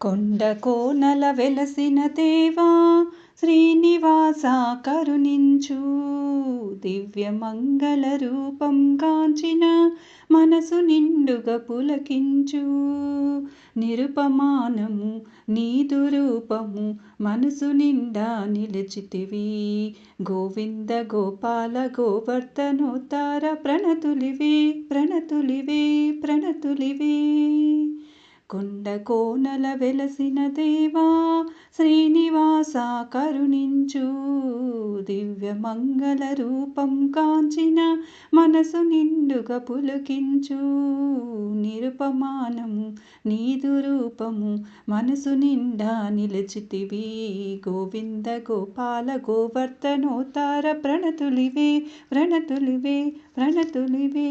కొండ కోనల వెలసిన దేవా శ్రీనివాస కరుణించు. దివ్య మంగళ రూపం కాంచిన మనసు నిండుగా పులకించు. నిరుపమానము నీదు రూపము మనసు నిండా నిలిచితివి. గోవింద గోపాల గోవర్ధనోతార ప్రణతులివే ప్రణతులివే ప్రణతులివే. కొండ కోనల వెలసిన దేవా శ్రీనివాస కరుణించు. దివ్య మంగళ రూపం కాంచిన మనసు నిండుగా పులకించు. నిరుపమానము నీదు రూపము మనసు నిండా నిలిచితివి. గోవింద గోపాల గోవర్ధనోతార ప్రణతులివే ప్రణతులివే ప్రణతులివే.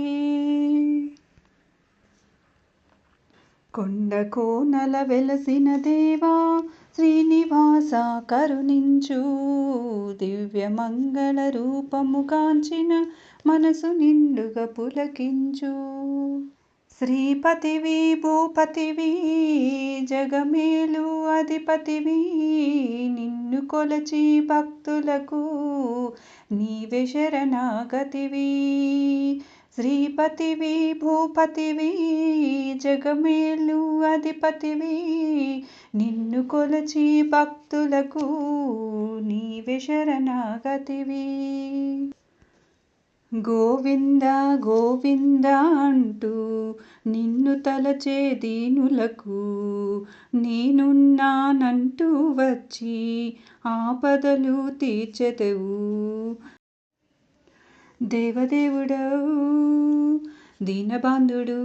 కొండ కోనల వెలసిన దేవా శ్రీనివాస కరుణించు. దివ్య మంగళ రూపము కాంచిన మనసు నిండుగా పులకించు. శ్రీపతివి భూపతివి జగమేలు అధిపతివి నిన్ను కొలచి భక్తులకు నీవే శరణాగతివి. శ్రీపతివి భూపతివి జగమేలు అధిపతివి నిన్ను కొలచి భక్తులకు నీవే శరణాగతివి. గోవింద గోవింద అంటూ నిన్ను తలచే దీనులకు నేనున్నానంటూ వచ్చి ఆపదలు తీర్చెదవు. దేవదేవుడవు దీనబాంధుడు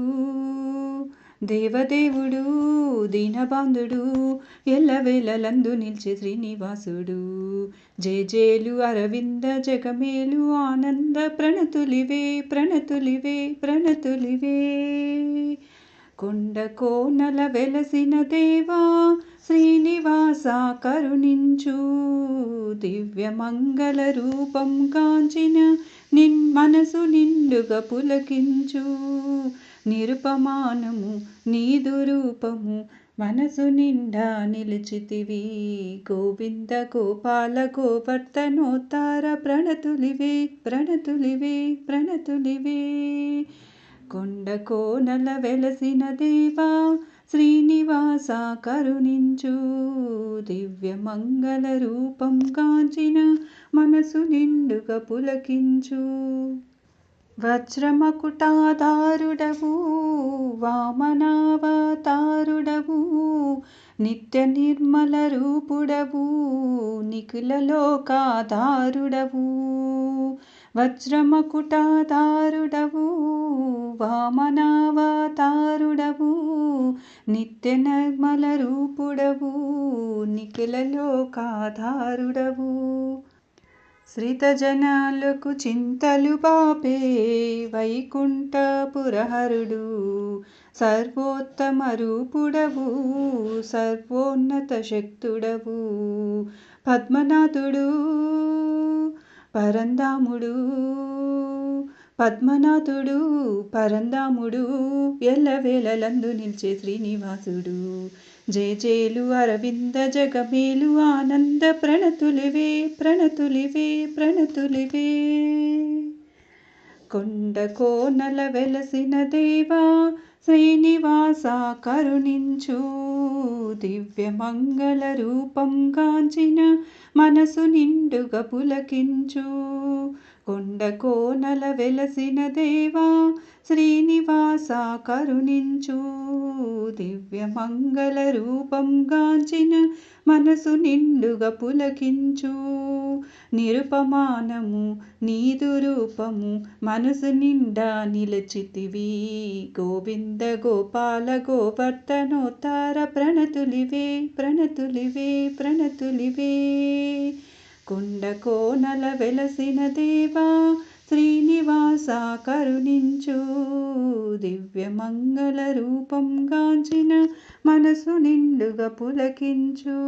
దేవదేవుడు దీనబాంధుడు ఎల్లవేళలందు నిలిచే శ్రీనివాసుడు. జేజేలు అరవింద జగమేలు ఆనంద ప్రణతులివే ప్రణతులివే ప్రణతులివే. కొండ కోనల వెలసిన దేవా శ్రీనివాస కరుణించు. దివ్య మంగళ రూపం కాంచిన నిన్ మనసు నిండుగా పులకించు. నిరుపమానము నీదు రూపము మనసు నిండా నిలిచితివి. గోవింద గోపాల గోవర్ధనోతార ప్రణతులివే ప్రణతులివే ప్రణతులివే. కొండ కోనల వెలసిన దేవా శ్రీనివాస కరుణించు. దివ్య మంగళ రూపం కాంచిన మనసు నిండుగా పులకించు. వజ్రమకుటాదారుడవు వామనావతారుడవు నిత్య నిర్మల రూపుడవు నిఖిల వజ్రమకుటారుడవు వామనావతారుడవు నిత్య నిర్మల రూపుడవు నిఖిల లోకాధారుడవు. శ్రితజనాలకు చింతలు పాపే వైకుంఠపురహరుడు సర్వోత్తమ రూపుడవు సర్వోన్నత శక్తుడవు. పద్మనాథుడు పరందాముడు పద్మనాథుడు పరందాముడు ఎల్లవేళలందు నిలిచే శ్రీనివాసుడు. జేజేలు అరవింద జగమేలు ఆనంద ప్రణతులివే ప్రణతులివే ప్రణతులివే. కొండ కోనల వెలసిన దేవా శ్రీనివాస కరుణించు. దివ్య మంగళ రూపం కాంచిన మనసు నిండుగా పులకించు. కొండ కోనల వెలసిన దేవా శ్రీనివాస కరుణించు. దివ్య మంగళ రూపం గాంచిన మనసు నిండుగా పులకించు. నిరుపమానము నీదు రూపము మనసు నిండా నిలచితివి. గోవింద గోపాల గోవర్ధనోతార ప్రణతులివే ప్రణతులివే ప్రణతులివే. కొండకోనల వెలసిన దేవా శ్రీనివాస కరుణించు. దివ్య మంగళ రూపం గాంచిన మనసు నిండుగా పులకించు.